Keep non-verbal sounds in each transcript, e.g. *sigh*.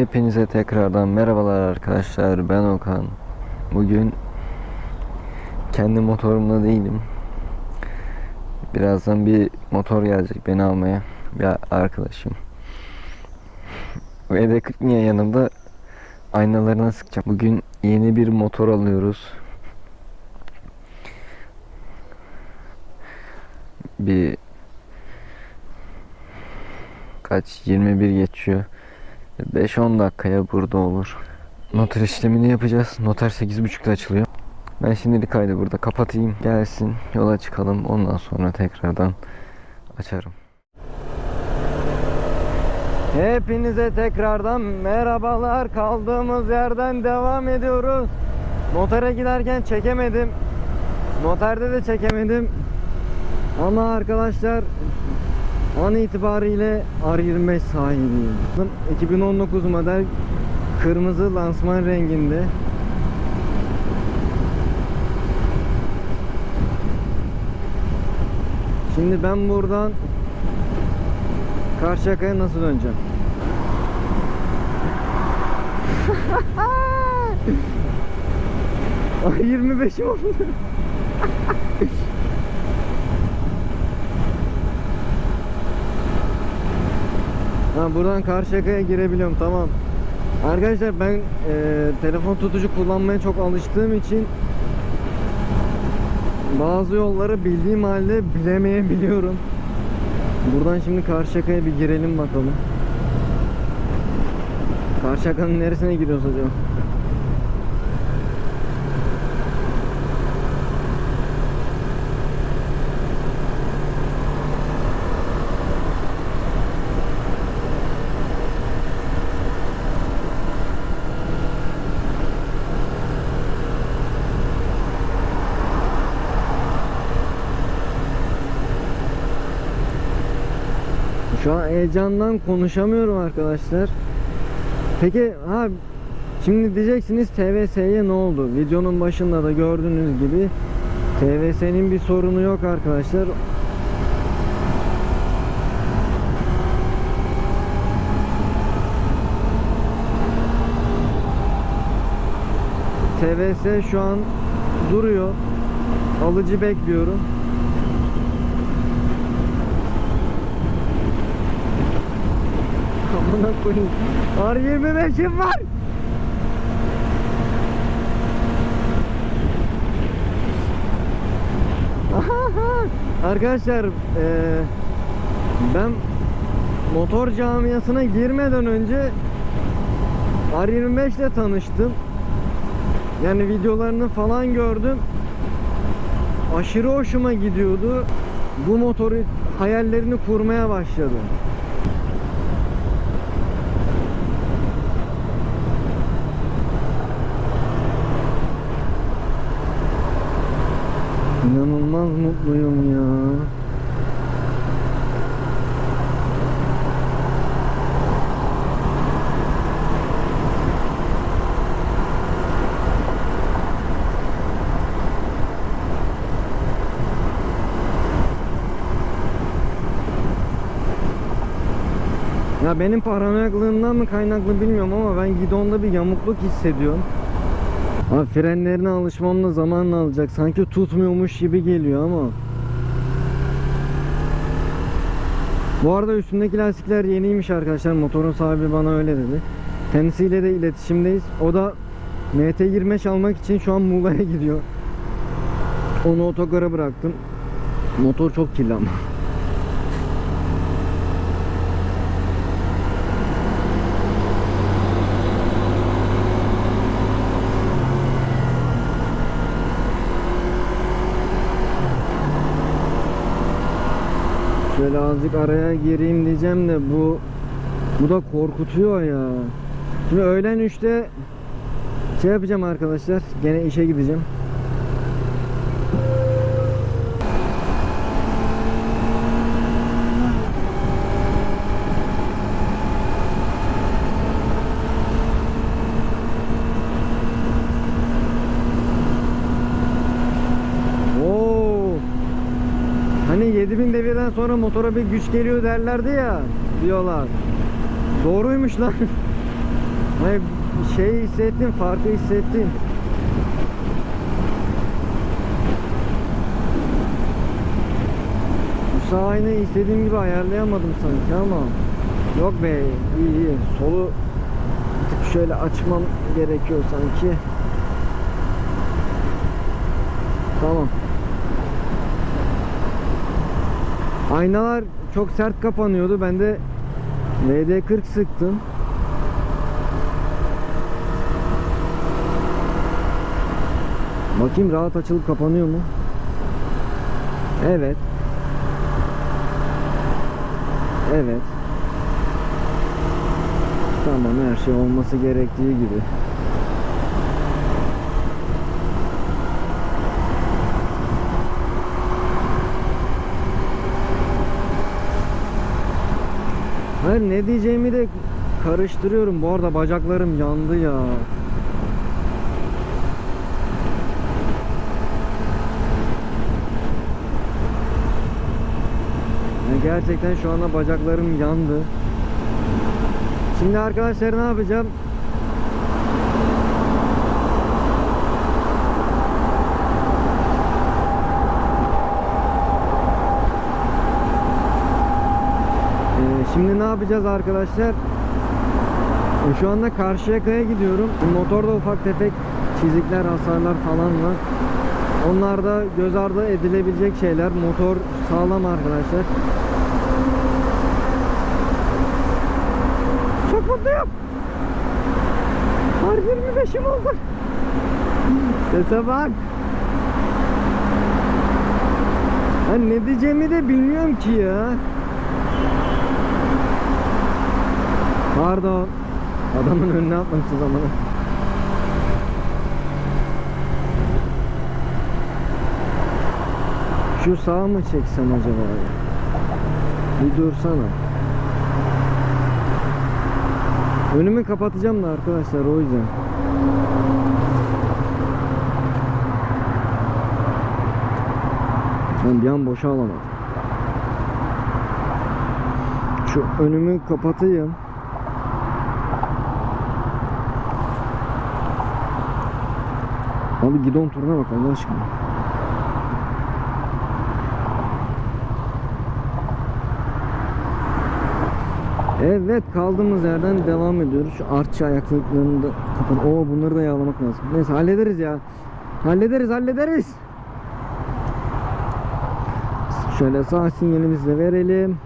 Hepinize tekrardan merhabalar arkadaşlar. Ben Okan. Bugün kendi motorumla değilim. Birazdan bir motor gelecek beni almaya. Bir arkadaşım. Ve de niye yanımda aynalarına sıkacağım. Bugün yeni bir motor alıyoruz. Bir kaç 21 geçiyor. 5-10 dakikaya burada olur. Noter işlemini yapacağız. Noter 8.30'da açılıyor. Ben şimdilik kaydı burada kapatayım. Gelsin yola çıkalım. Ondan sonra tekrardan açarım. Hepinize tekrardan merhabalar. Kaldığımız yerden devam ediyoruz. Notere giderken çekemedim. Noterde de çekemedim. Ama arkadaşlar An itibariyle R25 sahibiyim. 2019 model kırmızı lansman renginde. Şimdi ben buradan Karşıyaka'ya nasıl döneceğim? *laughs* *laughs* Ay 25'im oldu. Ha buradan Karşıyaka'ya girebiliyorum tamam. Arkadaşlar ben e, telefon tutucu kullanmaya çok alıştığım için bazı yolları bildiğim halde bilemeyebiliyorum. Buradan şimdi Karşıyaka'ya bir girelim bakalım. Karşıyaka'nın neresine giriyoruz acaba? An heyecandan konuşamıyorum arkadaşlar. Peki ha şimdi diyeceksiniz TVS'ye ne oldu? Videonun başında da gördüğünüz gibi TVS'nin bir sorunu yok arkadaşlar. TVS şu an duruyor. Alıcı bekliyorum. Amına koyayım. R25'im var. Arkadaşlar eee, ben motor camiasına girmeden önce R25 ile tanıştım. Yani videolarını falan gördüm. Aşırı hoşuma gidiyordu. Bu motoru hayallerini kurmaya başladım. İnanılmaz mutluyum ya. Ya benim paranoyaklığımdan mı kaynaklı bilmiyorum ama ben gidonda bir yamukluk hissediyorum. Abi frenlerine alışmam da zaman alacak. Sanki tutmuyormuş gibi geliyor ama. Bu arada üstündeki lastikler yeniymiş arkadaşlar. Motorun sahibi bana öyle dedi. Kendisiyle de iletişimdeyiz. O da MT25 almak için şu an Muğla'ya gidiyor. Onu otogara bıraktım. Motor çok kirli ama. Şöyle azıcık araya gireyim diyeceğim de bu bu da korkutuyor ya. Şimdi öğlen 3'te şey yapacağım arkadaşlar. Gene işe gideceğim. Oo. Hani 7000 devirden sonra motora bir güç geliyor derlerdi ya diyorlar. Doğruymuş lan. *laughs* Hayır, şey hissettim, farkı hissettim. Bu sahayını istediğim gibi ayarlayamadım sanki ama Yok be iyi iyi solu şöyle açmam gerekiyor sanki Tamam Aynalar çok sert kapanıyordu ben de VD40 sıktım Bakayım rahat açılıp kapanıyor mu? Evet. Evet. Tamam her şey olması gerektiği gibi. Hayır ne diyeceğimi de karıştırıyorum. Bu arada bacaklarım yandı ya. Gerçekten şu anda bacaklarım yandı. Şimdi arkadaşlar ne yapacağım? Şimdi ne yapacağız arkadaşlar? Ee, Şu anda Karşıyaka'ya gidiyorum. Motorda ufak tefek çizikler, hasarlar falan var. Onlar da göz ardı edilebilecek şeyler. Motor sağlam arkadaşlar. Çok mutluyum. Har 25'im oldu. Sese bak. Ben ne diyeceğimi de bilmiyorum ki ya. Pardon. Adamın önüne atmışız zamanı. Şu sağa mı çeksem acaba? Bir dursana. Önümü kapatacağım da arkadaşlar o yüzden. Ben bir an boşa alamadım. Şu önümü kapatayım. Abi gidon turuna bak Allah aşkına. Evet kaldığımız yerden devam ediyoruz. Şu artçı ayaklıklarını da kapat. Oo bunları da yağlamak lazım. Neyse hallederiz ya. Hallederiz hallederiz. Şöyle sağ sinyalimizi de verelim.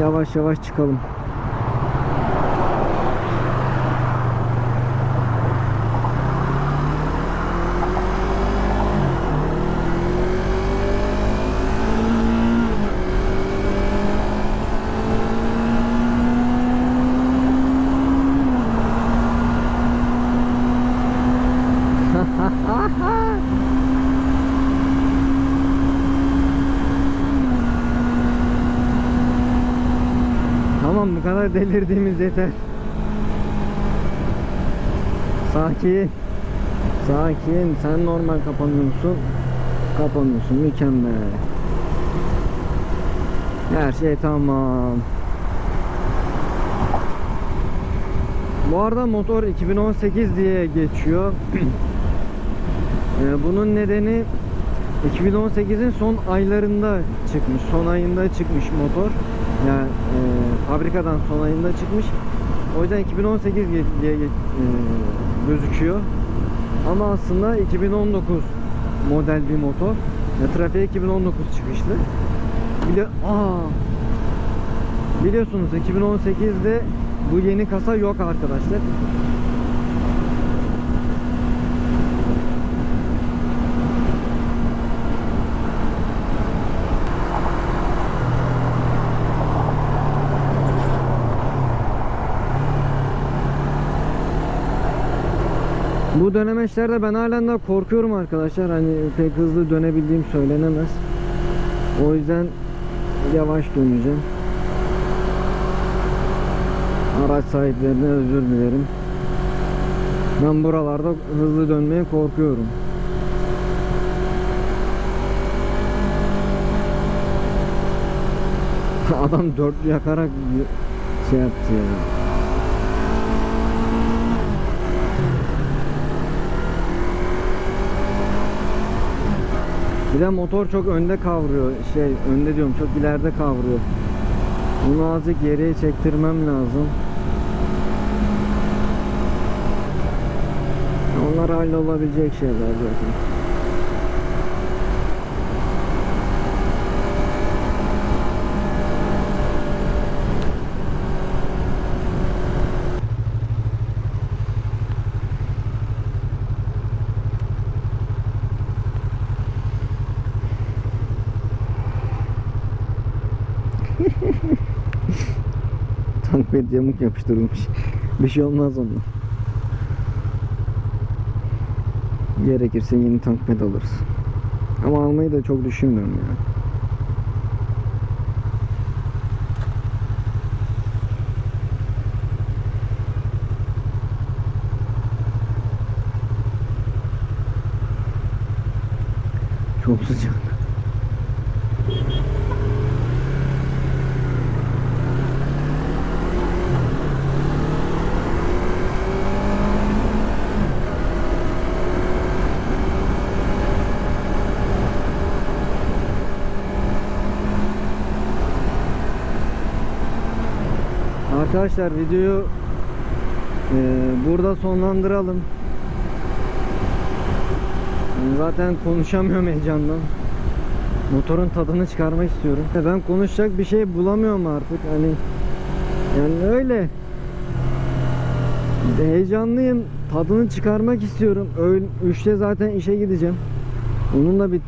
Yavaş yavaş çıkalım. Tamam bu delirdiğimiz yeter. Sakin. Sakin. Sen normal kapanıyorsun. Kapanıyorsun. Mükemmel. Her şey tamam. Bu arada motor 2018 diye geçiyor. *clears throat* Ee, Bunun nedeni 2018'in son aylarında çıkmış. Son ayında çıkmış motor. Yani e, fabrikadan son ayında çıkmış. O yüzden 2018 ge- diye e, gözüküyor. Ama aslında 2019 model bir motor. Ya trafiğe 2019 çıkışlı. Bile aa Biliyorsunuz 2018'de bu yeni kasa yok arkadaşlar. Bu dönemeçlerde ben halen daha korkuyorum arkadaşlar. Hani pek hızlı dönebildiğim söylenemez. O yüzden yavaş döneceğim. Araç sahiplerine özür dilerim. Ben buralarda hızlı dönmeye korkuyorum. *laughs* Adam dörtlü yakarak şey yaptı ya. Bir de motor çok önde kavruyor. Şey önde diyorum çok ileride kavruyor. Bunu azıcık geriye çektirmem lazım. Onlar hallolabilecek şeyler zaten. Bed yamuk yapıştırılmış. Bir şey olmaz ondan. Gerekirse yeni tank bed alırız. Ama almayı da çok düşünmüyorum ya. Çok sıcak. Arkadaşlar videoyu e, burada sonlandıralım. Zaten konuşamıyorum heyecandan. Motorun tadını çıkarmak istiyorum. E, Ben konuşacak bir şey bulamıyorum artık. Hani yani öyle. Heyecanlıyım. Tadını çıkarmak istiyorum. Öğün 3'te zaten işe gideceğim. Onunla bir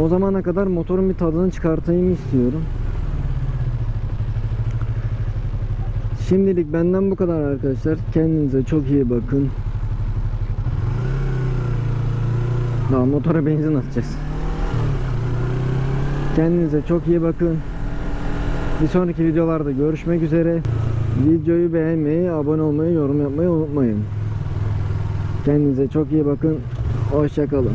o zamana kadar motorun bir tadını çıkartayım istiyorum. Şimdilik benden bu kadar arkadaşlar. Kendinize çok iyi bakın. Daha motora benzin atacağız. Kendinize çok iyi bakın. Bir sonraki videolarda görüşmek üzere. Videoyu beğenmeyi, abone olmayı, yorum yapmayı unutmayın. Kendinize çok iyi bakın. Hoşçakalın.